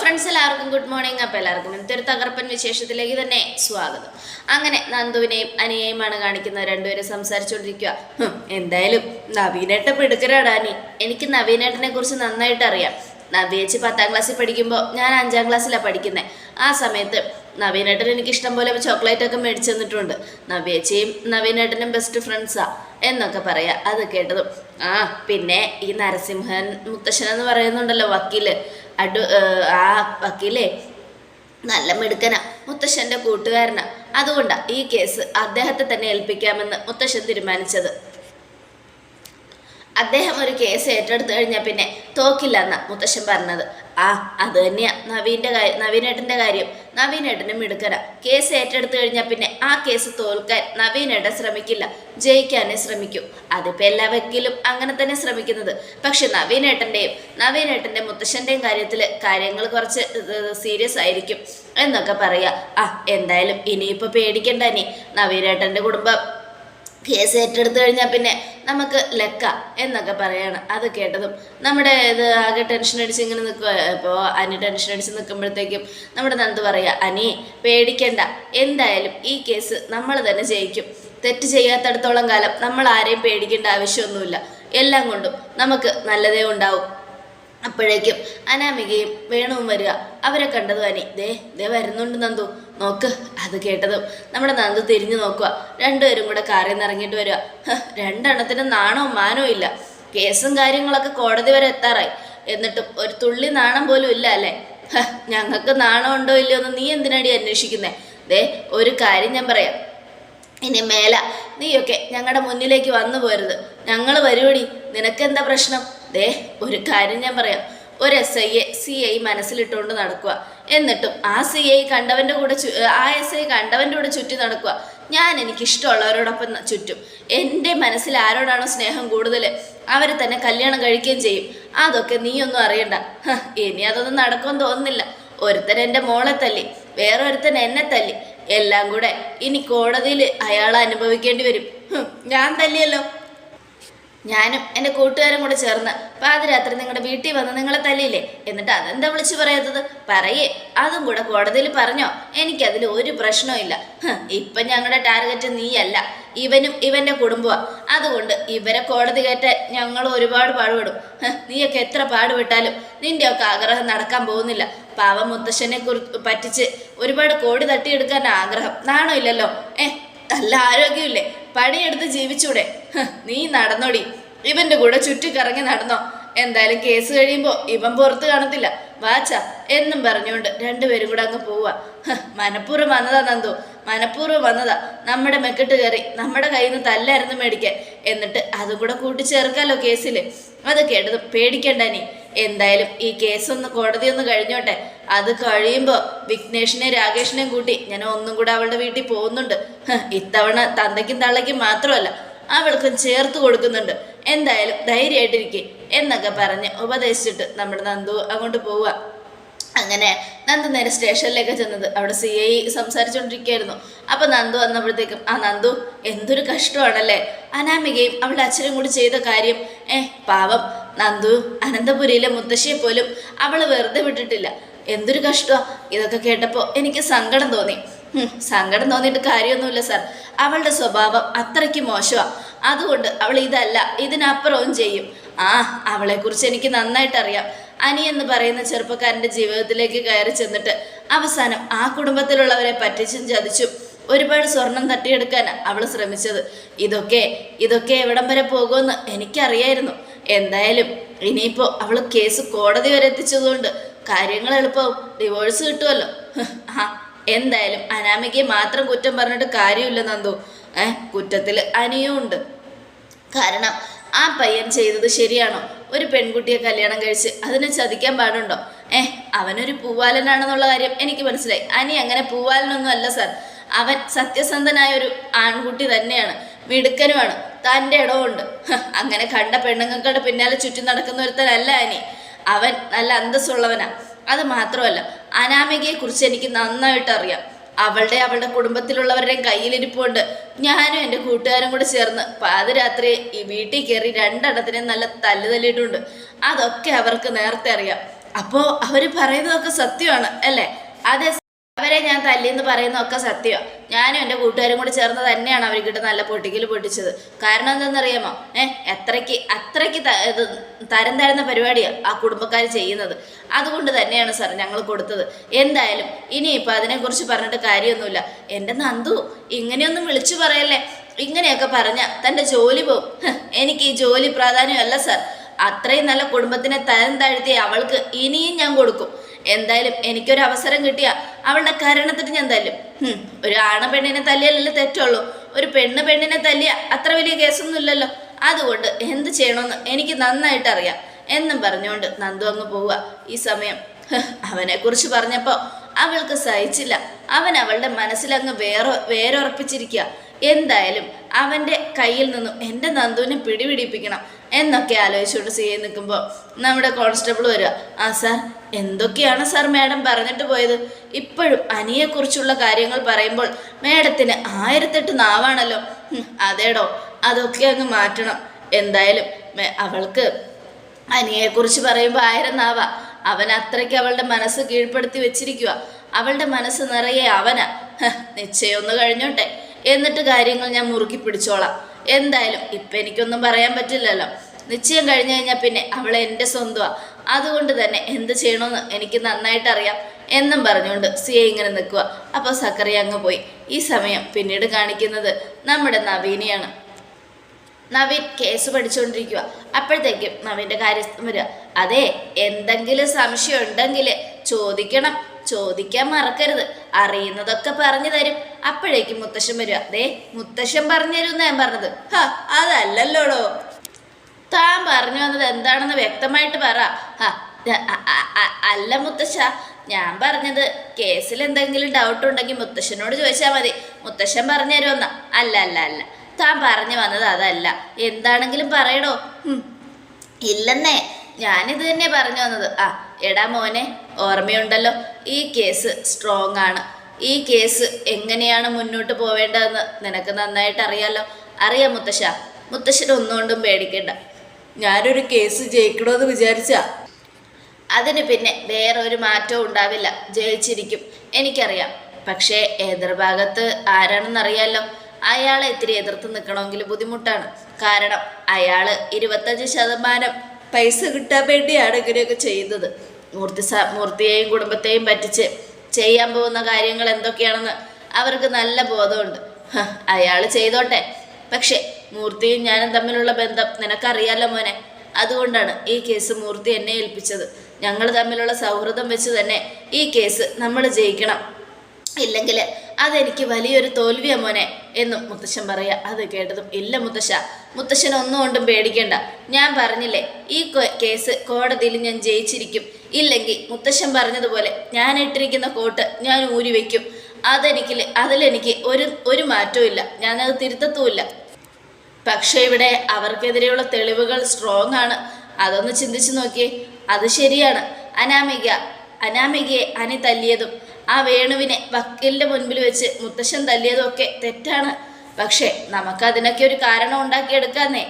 Friends എല്ലാവർക്കും good morning. അപ്പോൾ എല്ലാവർക്കും ഇന്നത്തെ ഒരു തകർപ്പൻ വിശേഷത്തിലേക്ക് തന്നെ സ്വാഗതം. അങ്ങനെ നന്ദുവിനെയും അനിയെയുമാണ് കാണിക്കുന്നത്. രണ്ടുപേരും സംസാരിച്ചുകൊണ്ടിരിക്കുക എന്തായാലും നവീനേട്ട പിടുക്കരാടാ നീ എനിക്ക് നവീനേട്ടനെ കുറിച്ച് നന്നായിട്ട് അറിയാം നവ്യേച്ചി പത്താം ക്ലാസ്സിൽ പഠിക്കുമ്പോൾ ഞാൻ അഞ്ചാം ക്ലാസ്സിലാണ് പഠിക്കുന്നത് ആ സമയത്ത് നവീനേട്ടൻ എനിക്ക് ഇഷ്ടം പോലെ ചോക്ലേറ്റ് ഒക്കെ മേടിച്ചു തന്നിട്ടുണ്ട്. നവ്യേച്ചിയും നവീനേട്ടനും ബെസ്റ്റ് ഫ്രണ്ട്സാ എന്നൊക്കെ പറയാം. അത് കേട്ടതും ആ പിന്നെ ഈ നരസിംഹൻ മുത്തശ്ശൻ എന്ന് പറയുന്നുണ്ടല്ലോ വക്കീൽ. അഡു ആ വക്കീലേ നല്ല മിടുക്കനാ മുത്തശ്ശന്റെ കൂട്ടുകാരനാ. അതുകൊണ്ടാ ഈ കേസ് അദ്ദേഹത്തെ തന്നെ ഏൽപ്പിക്കാമെന്ന് മുത്തശ്ശൻ തീരുമാനിച്ചത്. അദ്ദേഹം ഒരു കേസ് ഏറ്റെടുത്തു കഴിഞ്ഞാൽ പിന്നെ തോക്കില്ല എന്നാ മുത്തശ്ശൻ പറഞ്ഞത്. ആ അത് തന്നെയാ നവീന്റെ കാര്യം നവീനേട്ടന്റെ കാര്യം. നവീനേട്ടനും മിടുക്കര. കേസ് ഏറ്റെടുത്തു കഴിഞ്ഞാൽ പിന്നെ ആ കേസ് തോൽക്കാൻ നവീനേട്ടൻ ശ്രമിക്കില്ല. ജയിക്കാനേ ശ്രമിക്കും. അതിപ്പോൾ എല്ലാ വക്കീലും അങ്ങനെ തന്നെ ശ്രമിക്കുന്നത്. പക്ഷെ നവീനേട്ടന്റെയും നവീനേട്ടന്റെ മുത്തശ്ശന്റെയും കാര്യത്തിൽ കാര്യങ്ങൾ കുറച്ച് സീരിയസ് ആയിരിക്കും എന്നൊക്കെ പറയാ. ആ എന്തായാലും ഇനിയിപ്പോൾ പേടിക്കണ്ട ഇനി. നവീനേട്ടന്റെ കുടുംബം കേസ് ഏറ്റെടുത്തു കഴിഞ്ഞാൽ പിന്നെ നമുക്ക് ലക്ക എന്നൊക്കെ പറയാണ്. അത് കേട്ടതും നമ്മുടെ ഇത് ആകെ ടെൻഷൻ അടിച്ച് ഇങ്ങനെ നിൽക്കുക ഇപ്പോൾ അനി ടെൻഷൻ അടിച്ച് നിൽക്കുമ്പോഴത്തേക്കും നമ്മുടെ നന്ദു പറയുക അനി പേടിക്കണ്ട. എന്തായാലും ഈ കേസ് നമ്മൾ തന്നെ ജയിക്കും. തെറ്റ് ചെയ്യാത്തടത്തോളം കാലം നമ്മൾ ആരെയും പേടിക്കേണ്ട ആവശ്യമൊന്നുമില്ല. എല്ലാം കൊണ്ടും നമുക്ക് നല്ലതേ ഉണ്ടാവും. അപ്പോഴേക്കും അനാമികയും വേണുവും വരിക. അവരെ കണ്ടതും അനി ദേ ദേ വരുന്നുണ്ട് നന്ദു. നോക്ക് അത് കേട്ടതും നമ്മുടെ നന്ദു തിരിഞ്ഞു നോക്കുക രണ്ടുപേരും കൂടെ കാറിൽ നിന്ന് ഇറങ്ങിയിട്ട് വരിക. രണ്ടെണ്ണത്തിന് നാണവും മാനവും ഇല്ല. കേസും കാര്യങ്ങളൊക്കെ കോടതി വരെ എത്താറായി. എന്നിട്ടും ഒരു തുള്ളി നാണം പോലും ഇല്ല അല്ലേ? ഞങ്ങൾക്ക് നാണം ഉണ്ടോ ഇല്ലയോ എന്ന് നീ എന്തിനാടി അന്വേഷിക്കുന്നേ? ദേ ഒരു കാര്യം ഞാൻ പറയാം. ഇനി മേല നീയൊക്കെ ഞങ്ങളുടെ മുന്നിലേക്ക് വന്നു പോരുത്. ഞങ്ങൾ വരുവടി. നിനക്കെന്താ പ്രശ്നം? ദേ ഒരു കാര്യം ഞാൻ പറയാം. ഒരു എസ് ഐയെ സി ഐ മനസ്സിലിട്ടുകൊണ്ട് നടക്കുക എന്നിട്ടും ആ സി ഐ കണ്ടവന്റെ കൂടെ ആ എസ് ഐ കണ്ടവന്റെ കൂടെ ചുറ്റി നടക്കുക ഞാൻ എനിക്കിഷ്ടമുള്ളവരോടൊപ്പം ചുറ്റും. എന്റെ മനസ്സിൽ ആരോടാണോ സ്നേഹം കൂടുതൽ അവരെ തന്നെ കല്യാണം കഴിക്കുകയും ചെയ്യും. അതൊക്കെ നീയൊന്നും അറിയണ്ട. ഇനി അതൊന്നും നടക്കുമെന്ന് തോന്നുന്നില്ല. ഒരുത്തൻ എന്റെ മോളെ തല്ലി വേറൊരുത്തൻ എന്നെ തല്ലി. എല്ലാം കൂടെ ഇനി കോടതിയിൽ അയാൾ അനുഭവിക്കേണ്ടി വരും. ഞാൻ തല്ലിയല്ലോ. ഞാനും എന്റെ കൂട്ടുകാരും കൂടെ ചേർന്ന് പാതിരാത്രി നിങ്ങളുടെ വീട്ടിൽ വന്ന് നിങ്ങളെ തല്ലിയില്ലേ? എന്നിട്ട് അതെന്താ വിളിച്ചു പറയാത്തത്? പറയേ. അതും കൂടെ കോടതിയിൽ പറഞ്ഞോ. എനിക്കതിൽ ഒരു പ്രശ്നവും ഇല്ല. ഇപ്പം ഞങ്ങളുടെ ടാർഗറ്റ് നീയല്ല. ഇവനും ഇവന്റെ കുടുംബമാണ് അതുകൊണ്ട് ഇവരെ കോടതി കയറ്റാൻ ഞങ്ങൾ ഒരുപാട് പാടുപെടും. നീയൊക്കെ എത്ര പാടുപെട്ടാലും നിന്റെയൊക്കെ ആഗ്രഹം നടക്കാൻ പോകുന്നില്ല. പാവം മുത്തശ്ശനെ പറ്റിച്ച് ഒരുപാട് കോടി തട്ടിയെടുക്കാൻ ആഗ്രഹം. നാണോ ഇല്ലല്ലോ? ഏ നല്ല ആരോഗ്യമില്ലേ? പണിയെടുത്ത് ജീവിച്ചൂടെ? നീ നടന്നോടി. ഇവന്റെ കൂടെ ചുറ്റിക്കറങ്ങി നടന്നോ. എന്തായാലും കേസ് കഴിയുമ്പോൾ ഇവൻ പുറത്ത് കാണത്തില്ല. വാച്ച എന്നും പറഞ്ഞുകൊണ്ട് രണ്ടുപേരും കൂടെ അങ്ങ് പോവുക മനഃപൂർവം വന്നതാ നന്ദു. മനഃപൂർവം വന്നതാ. നമ്മുടെ മെക്കിട്ട് കയറി നമ്മുടെ കയ്യിൽ നിന്ന് തല്ലായിരുന്നു മേടിക്കാൻ. എന്നിട്ട് അതും കൂടെ കൂട്ടിച്ചേർക്കാലോ കേസിൽ അത് കേട്ടത് പേടിക്കണ്ട നീ. എന്തായാലും ഈ കേസൊന്ന് കോടതി ഒന്ന് കഴിഞ്ഞോട്ടെ. അത് കഴിയുമ്പോൾ വിഘ്നേഷിനെയും രാകേഷിനെയും കൂട്ടി ഞാൻ ഒന്നും കൂടെ അവളുടെ വീട്ടിൽ പോകുന്നുണ്ട്. ഇത്തവണ തന്തയ്ക്കും തള്ളയ്ക്കും മാത്രമല്ല അവൾക്കും ചേർത്ത് കൊടുക്കുന്നുണ്ട്. എന്തായാലും ധൈര്യമായിട്ടിരിക്കെ എന്നൊക്കെ പറഞ്ഞ് ഉപദേശിച്ചിട്ട് നമ്മുടെ നന്ദു അങ്ങോട്ട് പോവുക. അങ്ങനെ നന്ദു നേരെ സ്റ്റേഷനിലേക്ക് ചെന്നത്. അവിടെ സി ഐ സംസാരിച്ചുകൊണ്ടിരിക്കുകയായിരുന്നു അപ്പൊ നന്ദു വന്നപ്പോഴത്തേക്കും ആ നന്ദു എന്തൊരു കഷ്ടമാണല്ലേ? അനാമികയും അവളുടെ അച്ഛനും കൂടി ചെയ്ത കാര്യം. ഏ പാവം. നന്ദു അനന്തപുരിയിലെ മുത്തശ്ശിയെ പോലും അവൾ വെറുതെ വിട്ടിട്ടില്ല. എന്തൊരു കഷ്ടമാ. ഇതൊക്കെ കേട്ടപ്പോൾ എനിക്ക് സങ്കടം തോന്നി. സങ്കടം തോന്നിയിട്ട് കാര്യമൊന്നുമില്ല സാർ അവളുടെ സ്വഭാവം അത്രയ്ക്ക് മോശമാണ് അതുകൊണ്ട് അവൾ ഇതല്ല ഇതിനപ്പുറവും ചെയ്യും. ആ അവളെക്കുറിച്ച് എനിക്ക് നന്നായിട്ട് അറിയാം അനി എന്ന് പറയുന്ന ചെറുപ്പക്കാരന്റെ ജീവിതത്തിലേക്ക് കയറി ചെന്നിട്ട് അവസാനം ആ കുടുംബത്തിലുള്ളവരെ പറ്റിച്ചും ചതിച്ചും ഒരുപാട് സ്വർണം തട്ടിയെടുക്കാൻ അവൾ ശ്രമിച്ചത്. ഇതൊക്കെ ഇതൊക്കെ എവിടം വരെ പോകുമെന്ന് എനിക്കറിയായിരുന്നു. എന്തായാലും ഇനിയിപ്പോൾ അവൾ കേസ് കോടതി വരെ എത്തിച്ചതുകൊണ്ട് കാര്യങ്ങൾ എളുപ്പവും ഡിവോഴ്സ് കിട്ടുമല്ലോ. ആ. എന്തായാലും അനാമികയെ മാത്രം കുറ്റം പറഞ്ഞിട്ട് കാര്യമില്ല നന്ദു. ഏഹ് കുറ്റത്തിൽ അനിയും ഉണ്ട്. കാരണം ആ പയ്യൻ ചെയ്തത് ശരിയാണോ? ഒരു പെൺകുട്ടിയെ കല്യാണം കഴിച്ച് അതിനെ ചതിക്കാൻ പാടുണ്ടോ? ഏഹ് അവനൊരു പൂവാലനാണെന്നുള്ള കാര്യം എനിക്ക് മനസ്സിലായി. അനി അങ്ങനെ പൂവാലനൊന്നും അല്ല സാർ. അവൻ സത്യസന്ധനായ ഒരു ആൺകുട്ടി തന്നെയാണ്. മിടുക്കനുമാണ്. തന്റെ ഇടവുണ്ട്. അങ്ങനെ കണ്ട പെണ്ണുങ്ങൾക്കടെ പിന്നാലെ ചുറ്റും നടക്കുന്ന ഒരുത്തനല്ല അനി. അവൻ നല്ല അന്തസ്സുള്ളവനാ. അത് മാത്രമല്ല അനാമികയെക്കുറിച്ച് എനിക്ക് നന്നായിട്ട് അറിയാം. അവളുടെ അവളുടെ കുടുംബത്തിലുള്ളവരുടെയും കയ്യിലിരിപ്പുണ്ട്. ഞാനും എന്റെ കൂട്ടുകാരും കൂടെ ചേർന്ന് പാതിരാത്രി ഈ വീട്ടിൽ കയറി രണ്ടെണ്ണത്തിനെ നല്ല തല്ല് തല്ലിയിട്ടുണ്ട്. അതൊക്കെ അവർക്ക് നേരത്തെ അറിയാം. അപ്പോൾ അവർ പറയുന്നതൊക്കെ സത്യമാണ് അല്ലേ? അതെ. അവരെ ഞാൻ തല്ലിയെന്ന് പറയുന്നതൊക്കെ സത്യമാണ് ഞാനും എന്റെ കൂട്ടുകാരും കൂടി ചേർന്ന് തന്നെയാണ് അവർക്കിട്ട് നല്ല പൊട്ടിക്കൽ പൊട്ടിച്ചത്. കാരണം എന്തെന്നറിയാമോ? ഏഹ് എത്രയ്ക്ക് അത്രയ്ക്ക് ഇത് തരം തരുന്ന പരിപാടിയാണ് ആ കുടുംബക്കാർ ചെയ്യുന്നത്. അതുകൊണ്ട് തന്നെയാണ് സാർ ഞങ്ങൾ കൊടുത്തത്. എന്തായാലും ഇനിയിപ്പോൾ അതിനെക്കുറിച്ച് പറഞ്ഞിട്ട് കാര്യമൊന്നുമില്ല. എന്റെ നന്ദു ഇങ്ങനെയൊന്നും വിളിച്ചു പറയല്ലേ? ഇങ്ങനെയൊക്കെ പറഞ്ഞ തന്റെ ജോലി പോവും എനിക്ക് ഈ ജോലി പ്രാധാന്യമല്ല സാർ. അത്രയും നല്ല കുടുംബത്തിനെ തരം താഴ്ത്തിയ അവൾക്ക് ഇനിയും ഞാൻ കൊടുക്കും. എന്തായാലും എനിക്കൊരു അവസരം കിട്ടിയ അവളുടെ കരണത്തിന് ഞാൻ തല്ലും. ഒരു ആണ പെണ്ണിനെ തല്ലിയല്ലേ തെറ്റുള്ളൂ. ഒരു പെണ്ണ് പെണ്ണിനെ തല്ലിയ അത്ര വലിയ കേസൊന്നും ഇല്ലല്ലോ. അതുകൊണ്ട് എന്ത് ചെയ്യണമെന്ന് എനിക്ക് നന്നായിട്ട് അറിയാം എന്നും പറഞ്ഞുകൊണ്ട് നന്ദു അങ്ങ് പോവുക. ഈ സമയം അവനെ കുറിച്ച് പറഞ്ഞപ്പോൾ അവൾക്ക് സഹിച്ചില്ല. അവൻ അവളുടെ മനസ്സിലങ്ങ് വേറെ വേരുറപ്പിച്ചിരിക്കുക എന്തായാലും അവന്റെ കയ്യിൽ നിന്നും എന്റെ നന്ദുവിനെ പിടിപിടിപ്പിക്കണം എന്നൊക്കെ ആലോചിച്ചുകൊണ്ട് സി നിൽക്കുമ്പോൾ നമ്മുടെ കോൺസ്റ്റബിൾ വരിക ആ സാർ എന്തൊക്കെയാണ് സാർ മാഡം പറഞ്ഞിട്ട് പോയത്? ഇപ്പോഴും അനിയെക്കുറിച്ചുള്ള കാര്യങ്ങൾ പറയുമ്പോൾ മാഡത്തിന് ആയിരത്തെട്ട് നാവാണല്ലോ. അതേടോ അതൊക്കെ അങ്ങ് മാറ്റണം. എന്തായാലും അവൾക്ക് അനിയെക്കുറിച്ച് പറയുമ്പോൾ ആയിരം നാവ. അവൻ അത്രയ്ക്ക് അവളുടെ മനസ്സ് കീഴ്പ്പെടുത്തി വെച്ചിരിക്കുക അവളുടെ മനസ്സ് നിറയെ അവനാ. ഹ, നിശ്ചയം ഒന്ന് കഴിഞ്ഞോട്ടെ. എന്നിട്ട് കാര്യങ്ങൾ ഞാൻ മുറുക്കി പിടിച്ചോളാം. എന്തായാലും ഇപ്പം എനിക്കൊന്നും പറയാൻ പറ്റില്ലല്ലോ. നിശ്ചയം കഴിഞ്ഞു കഴിഞ്ഞാൽ പിന്നെ അവളെ എന്റെ സ്വന്തമാണ് അതുകൊണ്ട് തന്നെ എന്ത് ചെയ്യണമെന്ന് എനിക്ക് നന്നായിട്ട് അറിയാം എന്നും പറഞ്ഞുകൊണ്ട് സിയെ ഇങ്ങനെ നിൽക്കുക അപ്പോൾ സക്കറിയ അങ്ങ് പോയി. ഈ സമയം പിന്നീട് കാണിക്കുന്നത് നമ്മുടെ നവീനെയാണ്. നവീൻ കേസ് പഠിച്ചുകൊണ്ടിരിക്കുക അപ്പോഴത്തേക്കും നവീന്റെ കാര്യം വരിക. അതെ എന്തെങ്കിലും സംശയം ഉണ്ടെങ്കിൽ ചോദിക്കണം. ചോദിക്കാൻ മറക്കരുത്. അറിയുന്നതൊക്കെ പറഞ്ഞു തരും. അപ്പോഴേക്കും മുത്തശ്ശൻ വരിക. അതെ മുത്തശ്ശൻ പറഞ്ഞു തരും ഞാൻ പറഞ്ഞത്. ഹാ അതല്ലല്ലോടോ? താൻ പറഞ്ഞു വന്നത് എന്താണെന്ന് വ്യക്തമായിട്ട് പറ. അല്ല മുത്തശ്ശ ഞാൻ പറഞ്ഞത് കേസിൽ എന്തെങ്കിലും ഡൗട്ട് ഉണ്ടെങ്കിൽ മുത്തശ്ശനോട് ചോദിച്ചാൽ മതി. മുത്തശ്ശൻ പറഞ്ഞു തരുമെന്ന. അല്ല അല്ല അല്ല. താൻ പറഞ്ഞു വന്നത് അതല്ല. എന്താണെങ്കിലും പറയടോ. ഇല്ലെന്നേ ഞാനിത് തന്നെ പറഞ്ഞു വന്നത്. ആ എടാ മോനെ ഓർമ്മയുണ്ടല്ലോ ഈ കേസ് സ്ട്രോങ് ആണ്. ഈ കേസ് എങ്ങനെയാണ് മുന്നോട്ട് പോവേണ്ടതെന്ന് നിനക്ക് നന്നായിട്ട് അറിയാലോ. അറിയാം മുത്തശ്ശ. മുത്തശ്ശൻ ഒന്നുകൊണ്ടും പേടിക്കണ്ട. ഞാനൊരു കേസ് ജയിക്കണമെന്ന് വിചാരിച്ചാ. അതിന് പിന്നെ വേറെ ഒരു മാറ്റവും ഉണ്ടാവില്ല. ജയിച്ചിരിക്കും. എനിക്കറിയാം. പക്ഷേ എതിർഭാഗത്ത് ആരാണെന്നറിയാലോ. അയാളെ ഇത്തിരി എതിർത്ത് നിൽക്കണമെങ്കിൽ ബുദ്ധിമുട്ടാണ്. കാരണം അയാൾ ഇരുപത്തഞ്ച് ശതമാനം പൈസ കിട്ടാൻ വേണ്ടിയാണ് ഇങ്ങനെയൊക്കെ ചെയ്യുന്നത്. മൂർത്തി സ മൂർത്തിയെയും കുടുംബത്തെയും പറ്റിച്ച് ചെയ്യാൻ പോകുന്ന കാര്യങ്ങൾ എന്തൊക്കെയാണെന്ന് അവർക്ക് നല്ല ബോധമുണ്ട്. അയാൾ ചെയ്തോട്ടെ. പക്ഷേ മൂർത്തിയും ഞാനും തമ്മിലുള്ള ബന്ധം നിനക്കറിയാലോ മോനെ? അതുകൊണ്ടാണ് ഈ കേസ് മൂർത്തി എന്നെ ഏൽപ്പിച്ചത്. ഞങ്ങൾ തമ്മിലുള്ള സൗഹൃദം വെച്ച് തന്നെ ഈ കേസ് നമ്മൾ ജയിക്കണം. ഇല്ലെങ്കിൽ അതെനിക്ക് വലിയൊരു തോൽവിയാ മോനെ എന്നും മുത്തശ്ശൻ പറയാ. അത് കേട്ടതും ഇല്ല മുത്തശ്ശ മുത്തശ്ശൻ ഒന്നും കൊണ്ടും പേടിക്കേണ്ട. ഞാൻ പറഞ്ഞില്ലേ ഈ കേസ് കോടതിയിൽ ഞാൻ ജയിച്ചിരിക്കും. ഇല്ലെങ്കിൽ മുത്തശ്ശൻ പറഞ്ഞതുപോലെ ഞാൻ ഇട്ടിരിക്കുന്ന കോട്ട് ഞാൻ ഊരി വയ്ക്കും അതെനിക്ക് അതിലെനിക്ക് ഒരു ഒരു മാറ്റവും ഇല്ല. ഞാനത് തിരുത്തത്തുമില്ല. പക്ഷേ ഇവിടെ അവർക്കെതിരെയുള്ള തെളിവുകൾ സ്ട്രോങ് ആണ്. അതൊന്ന് ചിന്തിച്ചു നോക്കിയേ. അത് ശരിയാണ്. അനാമിക അനാമികയെ അനി തല്ലിയതും ആ വേണുവിനെ വക്കീലിന്റെ മുൻപിൽ വെച്ച് മുത്തശ്ശൻ തല്ലിയതും ഒക്കെ തെറ്റാണ്. പക്ഷേ നമുക്ക് അതിനൊക്കെ ഒരു കാരണം ഉണ്ടാക്കിയെടുക്കാന്നേ.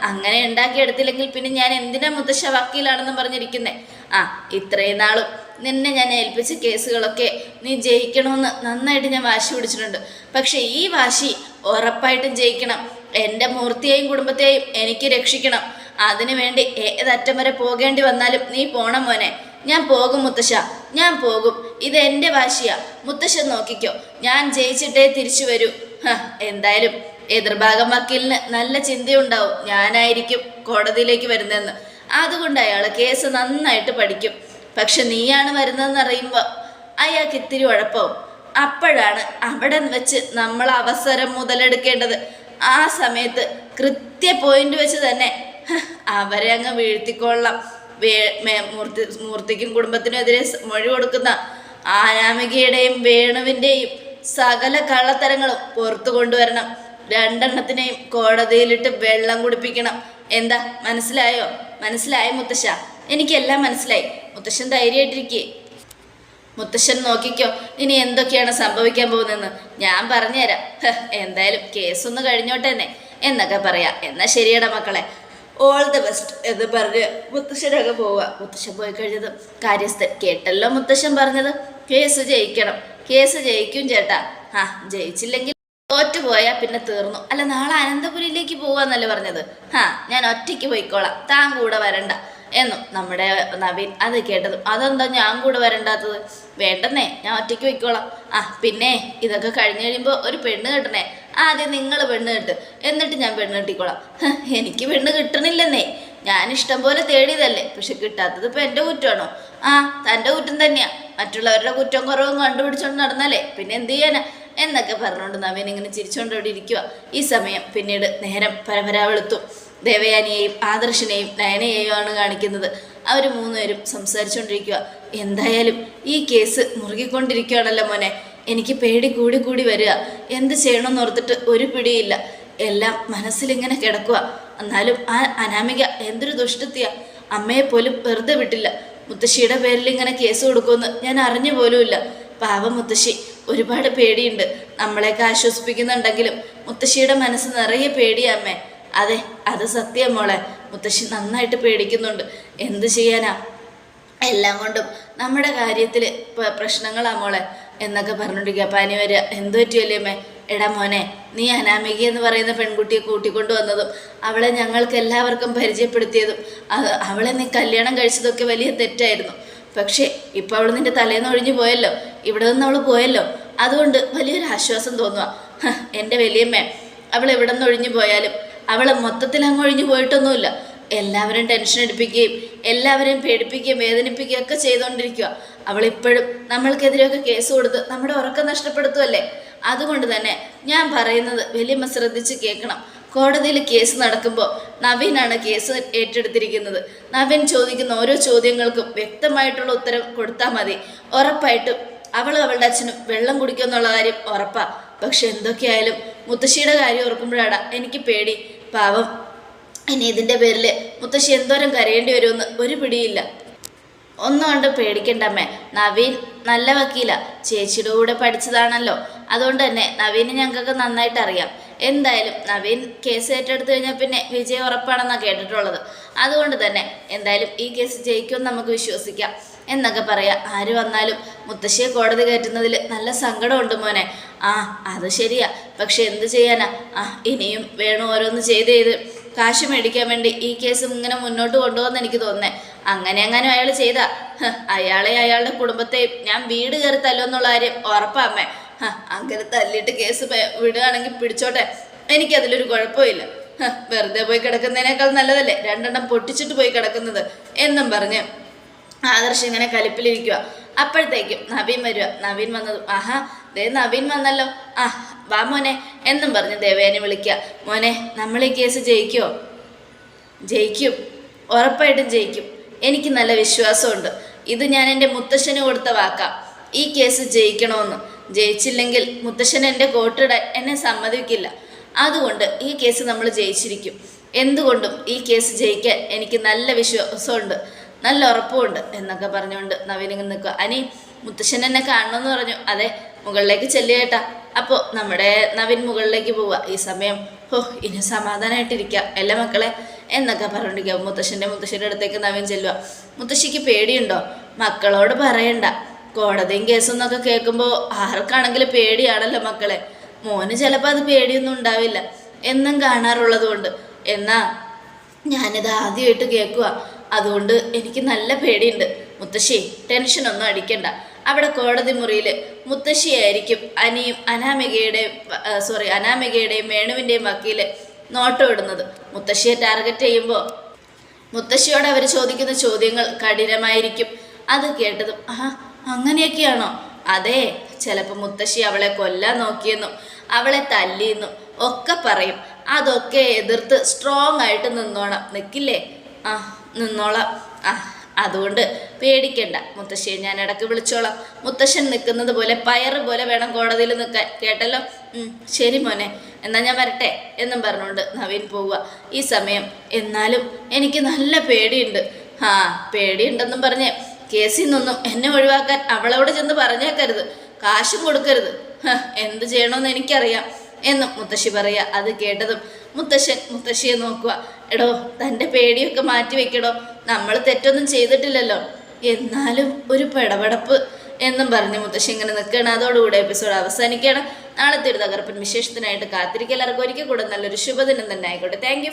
അങ്ങനെ ഉണ്ടാക്കിയെടുത്തില്ലെങ്കിൽ പിന്നെ ഞാൻ എന്തിനാ മുത്തശ്ശ വക്കീലാണെന്ന് പറഞ്ഞിരിക്കുന്നേ? ആ ഇത്രയും നാളും നിന്നെ ഞാൻ ഏൽപ്പിച്ച കേസുകളൊക്കെ നീ ജയിക്കണമെന്ന് നന്നായിട്ട് ഞാൻ വാശി പിടിച്ചിട്ടുണ്ട്. പക്ഷേ ഈ വാശി ഉറപ്പായിട്ടും ജയിക്കണം. എന്റെ മൂർത്തിയെയും കുടുംബത്തെയും എനിക്ക് രക്ഷിക്കണം. അതിനു വേണ്ടി ഏതറ്റം വരെ പോകേണ്ടി വന്നാലും നീ പോണം മോനെ. ഞാൻ പോകും മുത്തശ്ശ. ഞാൻ പോകും. ഇത് എന്റെ വാശിയാ. മുത്തശ്ശൻ നോക്കിക്കോ. ഞാൻ ജയിച്ചിട്ടേ തിരിച്ചു വരൂ. എന്തായാലും എതിർഭാഗം വക്കീലിന് നല്ല ചിന്തയുണ്ടാവും. ഞാനായിരിക്കും കോടതിയിലേക്ക് വരുന്നതെന്ന്. അതുകൊണ്ട് അയാൾ കേസ് നന്നായിട്ട് പഠിക്കും. പക്ഷെ നീയാണ് വരുന്നതെന്ന് അറിയുമ്പോൾ അയാൾക്ക് ഇത്തിരി ഉഴപ്പവും. അപ്പോഴാണ് അവിടെ വെച്ച് നമ്മൾ അവസരം മുതലെടുക്കേണ്ടത്. ആ സമയത്ത് കൃത്യ പോയിന്റ് വെച്ച് തന്നെ അവരെ അങ്ങ് വീഴ്ത്തിക്കൊള്ളാം. മൂർത്തി മൂർത്തിക്കും കുടുംബത്തിനും എതിരെ സ- മൊഴി കൊടുക്കുന്ന ആനാമികയുടെയും വേണുവിന്റെയും സകല കള്ളത്തരങ്ങളും പുറത്തു കൊണ്ടുവരണം. രണ്ടെണ്ണത്തിനെയും കോടതിയിലിട്ട് വെള്ളം കുടിപ്പിക്കണം. എന്താ? മനസ്സിലായോ? മനസ്സിലായി മുത്തശ്ശ? എനിക്കെല്ലാം മനസ്സിലായി. മുത്തശ്ശൻ ധൈര്യമായിട്ടിരിക്കേ. മുത്തശ്ശൻ നോക്കിക്കോ. ഇനി എന്തൊക്കെയാണ് സംഭവിക്കാൻ പോകുന്നതെന്ന് ഞാൻ പറഞ്ഞുതരാം. എന്തായാലും കേസൊന്ന് കഴിഞ്ഞോട്ടെ തന്നെ എന്നൊക്കെ പറയാം. എന്നാ ശരിയടാ മക്കളെ. ഓൾ ദ ബെസ്റ്റ് എന്ന് പറഞ്ഞ് മുത്തശ്ശനൊക്കെ പോവുക മുത്തശ്ശൻ പോയി കഴിഞ്ഞത് കാര്യസ്ഥൻ കേട്ടല്ലോ മുത്തശ്ശൻ പറഞ്ഞത്. കേസ് ജയിക്കണം. കേസ് ജയിക്കും ചേട്ടാ. ആ ജയിച്ചില്ലെങ്കിൽ തോറ്റു പോയാ പിന്നെ തീർന്നു. അല്ല നാളെ അനന്തപുരിയിലേക്ക് പോവാന്നല്ലേ പറഞ്ഞത്. ആ ഞാൻ ഒറ്റയ്ക്ക് പോയിക്കോളാം. താൻ കൂടെ വരണ്ട. എന്നും നമ്മുടെ നവീൻ അത് കേട്ടതും. അതെന്താ ഞാൻ കൂടെ വരണ്ടാത്തത്? വേണ്ടെന്നേ ഞാൻ ഒറ്റയ്ക്ക് വെക്കോളാം ആ പിന്നെ ഇതൊക്കെ കഴിഞ്ഞ് കഴിയുമ്പോൾ ഒരു പെണ്ണ് കിട്ടണേ. ആദ്യം നിങ്ങൾ പെണ്ണ് കിട്ട്. എന്നിട്ട് ഞാൻ പെണ്ണ് കിട്ടിക്കോളാം. എനിക്ക് പെണ്ണ് കിട്ടണില്ലെന്നേ. ഞാൻ ഇഷ്ടം പോലെ തേടിയതല്ലേ. പക്ഷെ കിട്ടാത്തത് ഇപ്പം എന്റെ കുറ്റമാണോ? ആ തന്റെ കുറ്റം തന്നെയാ. മറ്റുള്ളവരുടെ കുറ്റം കുറവും കണ്ടുപിടിച്ചോണ്ട് നടന്നാലേ പിന്നെ എന്ത് ചെയ്യാനാ? എന്നൊക്കെ പറഞ്ഞുകൊണ്ട് നവീൻ ഇങ്ങനെ ചിരിച്ചുകൊണ്ട് അവിടെ ഇരിക്കുക ഈ സമയം പിന്നീട് നേരം പരപരാ വെളുത്തു ദേവയാനിയെയും ആദർശിനെയും നയനയെയും ആണ് കാണിക്കുന്നത്. അവർ മൂന്നുപേരും സംസാരിച്ചുകൊണ്ടിരിക്കുക. എന്തായാലും ഈ കേസ് മുറുകിക്കൊണ്ടിരിക്കുകയാണല്ലോ മോനെ. എനിക്ക് പേടി കൂടി കൂടി വരിക. എന്ത് ചെയ്യണമെന്ന് ഓർത്തിട്ട് ഒരു പിടിയില്ല. എല്ലാം മനസ്സിലിങ്ങനെ കിടക്കുക. എന്നാലും ആ അനാമിക എന്തൊരു ദുഷ്ടത്തിയ. അമ്മയെ പോലും വെറുതെ വിട്ടില്ല. മുത്തശ്ശിയുടെ പേരിൽ ഇങ്ങനെ കേസ് കൊടുക്കുമെന്ന് ഞാൻ അറിഞ്ഞു പോലുമില്ല. പാവം മുത്തശ്ശി. ഒരുപാട് പേടിയുണ്ട്. നമ്മളെയൊക്കെ ആശ്വസിപ്പിക്കുന്നുണ്ടെങ്കിലും മുത്തശ്ശിയുടെ മനസ്സ് നിറയെ പേടിയാ അമ്മേ. അതെ അത് സത്യം മോളെ. മുത്തശ്ശി നന്നായിട്ട് പേടിക്കുന്നുണ്ട്. എന്ത് ചെയ്യാനാ? എല്ലാം കൊണ്ടും നമ്മുടെ കാര്യത്തിൽ പ്രശ്നങ്ങളാ മോളെ എന്നൊക്കെ പറഞ്ഞോണ്ടിരിക്കുക പനി വരിക എന്തു പറ്റിയല്ലേ അമ്മേ? എടാ മോനെ നീ അനാമിക എന്ന് പറയുന്ന പെൺകുട്ടിയെ കൂട്ടിക്കൊണ്ടു വന്നതും അവളെ ഞങ്ങൾക്ക് എല്ലാവർക്കും പരിചയപ്പെടുത്തിയതും അവളെ നീ കല്യാണം കഴിച്ചതൊക്കെ വലിയ തെറ്റായിരുന്നു. പക്ഷേ ഇപ്പം അവൾ നിന്റെ തലേന്ന് ഒഴിഞ്ഞു പോയല്ലോ. ഇവിടെ നിന്ന് അവൾ പോയല്ലോ. അതുകൊണ്ട് വലിയൊരു ആശ്വാസം തോന്നുക എന്റെ വലിയമ്മേ അവൾ എവിടെ നിന്ന് ഒഴിഞ്ഞു പോയാലും അവൾ മൊത്തത്തിൽ അങ്ങ് ഒഴിഞ്ഞു പോയിട്ടൊന്നുമില്ല. എല്ലാവരും ടെൻഷൻ എടുപ്പിക്കുകയും എല്ലാവരെയും പേടിപ്പിക്കുകയും വേദനിപ്പിക്കുകയും ഒക്കെ ചെയ്തുകൊണ്ടിരിക്കുക അവൾ ഇപ്പോഴും നമ്മൾക്കെതിരെയൊക്കെ കേസ് കൊടുത്ത് നമ്മുടെ ഉറക്കം നഷ്ടപ്പെടുത്തുമല്ലേ അതുകൊണ്ട് തന്നെ ഞാൻ പറയുന്നത് വലിയമ്മ ശ്രദ്ധിച്ച് കേൾക്കണം. കോടതിയിൽ കേസ് നടക്കുമ്പോൾ നവീനാണ് കേസ് ഏറ്റെടുത്തിരിക്കുന്നത്. നവീൻ ചോദിക്കുന്ന ഓരോ ചോദ്യങ്ങൾക്കും വ്യക്തമായിട്ടുള്ള ഉത്തരം കൊടുത്താൽ മതി. ഉറപ്പായിട്ടും അവൾ അവളുടെ അച്ഛനും വെള്ളം കുടിക്കുമെന്നുള്ള കാര്യം ഉറപ്പാ. പക്ഷെ എന്തൊക്കെയായാലും മുത്തശ്ശിയുടെ കാര്യം ഓർക്കുമ്പോഴാടാ എനിക്ക് പേടി. പാവം. ഇനി ഇതിന്റെ പേരിൽ മുത്തശ്ശി എന്തോരം കരയേണ്ടി വരുമെന്ന് ഒരു പിടിയില്ല. ഒന്നും കൊണ്ട് പേടിക്കണ്ടമ്മേ നവീൻ നല്ല വക്കീല. ചേച്ചിയുടെ കൂടെ പഠിച്ചതാണല്ലോ. അതുകൊണ്ട് തന്നെ നവീനെ ഞങ്ങൾക്ക് നന്നായിട്ട് അറിയാം. എന്തായാലും നവീൻ കേസ് ഏറ്റെടുത്തു കഴിഞ്ഞാൽ പിന്നെ വിജയം ഉറപ്പാണെന്നാണ് കേട്ടിട്ടുള്ളത്. അതുകൊണ്ട് തന്നെ എന്തായാലും ഈ കേസ് ജയിക്കുമെന്ന് നമുക്ക് വിശ്വസിക്കാം. എന്നൊക്കെ പറയാം. ആര് വന്നാലും മുത്തശ്ശിയെ കോടതി കയറ്റുന്നതിൽ നല്ല സങ്കടമുണ്ട് മോനെ. ആ അത് ശരിയാ. പക്ഷെ എന്ത് ചെയ്യാനാ? ആ ഇനിയും വേണു ഓരോന്ന് ചെയ്ത് ചെയ്ത്. കാശ് മേടിക്കാൻ വേണ്ടി ഈ കേസ് ഇങ്ങനെ മുന്നോട്ട് കൊണ്ടുപോകുന്ന എനിക്ക് തോന്നേ അങ്ങനെ അങ്ങനെ അയാൾ ചെയ്താ. അയാളെ അയാളുടെ കുടുംബത്തെയും ഞാൻ വീട് കയറി തല്ലുമെന്നുള്ള കാര്യം ഉറപ്പാമ്മേ അങ്ങനെ തല്ലിയിട്ട് കേസ് വിടുകയാണെങ്കിൽ പിടിച്ചോട്ടെ. എനിക്കതിലൊരു കുഴപ്പമില്ല. വെറുതെ പോയി കിടക്കുന്നതിനേക്കാൾ നല്ലതല്ലേ? രണ്ടെണ്ണം പൊട്ടിച്ചിട്ട് പോയി കിടക്കുന്നത്. എന്നും പറഞ്ഞ് ആദർശ് ഇങ്ങനെ കലിപ്പിലിരിക്കുക അപ്പോഴത്തേക്കും നവീൻ വരിക നവീൻ വന്നതും ആഹാ ദേ നവീൻ വന്നല്ലോ. ആ വാ മോനെ. എന്നും പറഞ്ഞ് ദേവേനെ വിളിക്കുക മോനെ നമ്മൾ ഈ കേസ് ജയിക്കുമോ ജയിക്കും. ഉറപ്പായിട്ടും ജയിക്കും. എനിക്ക് നല്ല വിശ്വാസമുണ്ട്. ഇത് ഞാൻ എന്റെ മുത്തശ്ശന് കൊടുത്ത വാക്കാം. ഈ കേസ് ജയിക്കണമെന്ന് ജയിച്ചില്ലെങ്കിൽ മുത്തശ്ശൻ എന്റെ കോട്ടിടാൻ എന്നെ സമ്മതിക്കില്ല. അതുകൊണ്ട് ഈ കേസ് നമ്മൾ ജയിച്ചിരിക്കും. എന്തുകൊണ്ടും ഈ കേസ് ജയിക്കാൻ എനിക്ക് നല്ല വിശ്വാസമുണ്ട്. നല്ല ഉറപ്പുമുണ്ട് എന്നൊക്കെ പറഞ്ഞുകൊണ്ട് നവീൻ നിൽക്കുക അനി മുത്തശ്ശൻ എന്നെ കാണണമെന്ന് പറഞ്ഞു. അതെ മുകളിലേക്ക് ചെല്ലുകേട്ടാ അപ്പോൾ നമ്മുടെ നവീൻ മുകളിലേക്ക് പോവുക ഈ സമയം ഹോ ഇനി സമാധാനമായിട്ടിരിക്കുക എല്ലാ മക്കളെ? എന്നൊക്കെ പറഞ്ഞിരിക്കുക മുത്തശ്ശന്റെ മുത്തശ്ശിയുടെ അടുത്തേക്ക് നവീൻ ചെല്ലുക മുത്തശ്ശിക്ക് പേടിയുണ്ടോ? മക്കളോട് പറയണ്ട. കോടതിയും കേസും എന്നൊക്കെ കേൾക്കുമ്പോൾ ആർക്കാണെങ്കിലും പേടിയാണല്ലോ മക്കളെ. മോന് ചിലപ്പോൾ അത് പേടിയൊന്നും ഉണ്ടാവില്ല. എന്നും കാണാറുള്ളത് കൊണ്ട് എന്നാ ഞാനിത് ആദ്യമായിട്ട് കേൾക്കുക അതുകൊണ്ട് എനിക്ക് നല്ല പേടിയുണ്ട്. മുത്തശ്ശി ടെൻഷനൊന്നും അടിക്കണ്ട. അവിടെ കോടതി മുറിയിൽ മുത്തശ്ശിയായിരിക്കും അനിയും അനാമികയുടെയും സോറി അനാമികയുടെയും വേണുവിന്റെയും വക്കീൽ നോട്ടം ഇടുന്നത്. മുത്തശ്ശിയെ ടാർഗറ്റ് ചെയ്യുമ്പോൾ മുത്തശ്ശിയോട് അവർ ചോദിക്കുന്ന ചോദ്യങ്ങൾ കഠിനമായിരിക്കും. അത് കേട്ടതും ആ അങ്ങനെയൊക്കെയാണോ? അതെ ചിലപ്പോൾ മുത്തശ്ശി അവളെ കൊല്ലാൻ നോക്കിയെന്നും അവളെ തല്ലിയെന്നും ഒക്കെ പറയും. അതൊക്കെ എതിർത്ത് സ്ട്രോങ് ആയിട്ട് നിന്നോണം. നിൽക്കില്ലേ ആ നിന്നോളാം. ആ. അതുകൊണ്ട് പേടിക്കണ്ട. മുത്തശ്ശിയെ ഞാൻ ഇടയ്ക്ക് വിളിച്ചോളാം. മുത്തശ്ശൻ നിൽക്കുന്നത് പോലെ പയറ് പോലെ വേണം കോടതിയിൽ നിൽക്കാൻ. കേട്ടല്ലോ? ശരി മോനെ. എന്നാൽ ഞാൻ വരട്ടെ എന്നും പറഞ്ഞുകൊണ്ട് നവീൻ പോവുക. ഈ സമയം എന്നാലും എനിക്ക് നല്ല പേടിയുണ്ട്. ആ പേടിയുണ്ടെന്നും പറഞ്ഞ് കേസിൽ നിന്നൊന്നും എന്നെ ഒഴിവാക്കാൻ അവളോട് ചെന്ന് പറഞ്ഞേക്കരുത്. കാശും കൊടുക്കരുത്. എന്ത് ചെയ്യണമെന്ന് എനിക്കറിയാം എന്നും മുത്തശ്ശി പറയുക. അത് കേട്ടതും മുത്തശ്ശൻ മുത്തശ്ശിയെ നോക്കുക. എടോ തന്റെ പേടിയൊക്കെ മാറ്റി വെക്കടോ. നമ്മൾ തെറ്റൊന്നും ചെയ്തിട്ടില്ലല്ലോ. എന്നാലും ഒരു പെടപെടപ്പ് എന്നും പറഞ്ഞ് മുത്തശ്ശി ഇങ്ങനെ നിൽക്കുകയാണ്. അതോടുകൂടെ എപ്പിസോഡ് അവസാനിക്കുകയാണ്. നാളത്തെ ഒരു തകർപ്പൻ വിശേഷത്തിനായിട്ട് കാത്തിരിക്കുക. എല്ലാവർക്കും ഒരിക്കൽ കൂടെ നല്ലൊരു ശുഭദിനം തന്നെ ആയിക്കോട്ടെ. താങ്ക്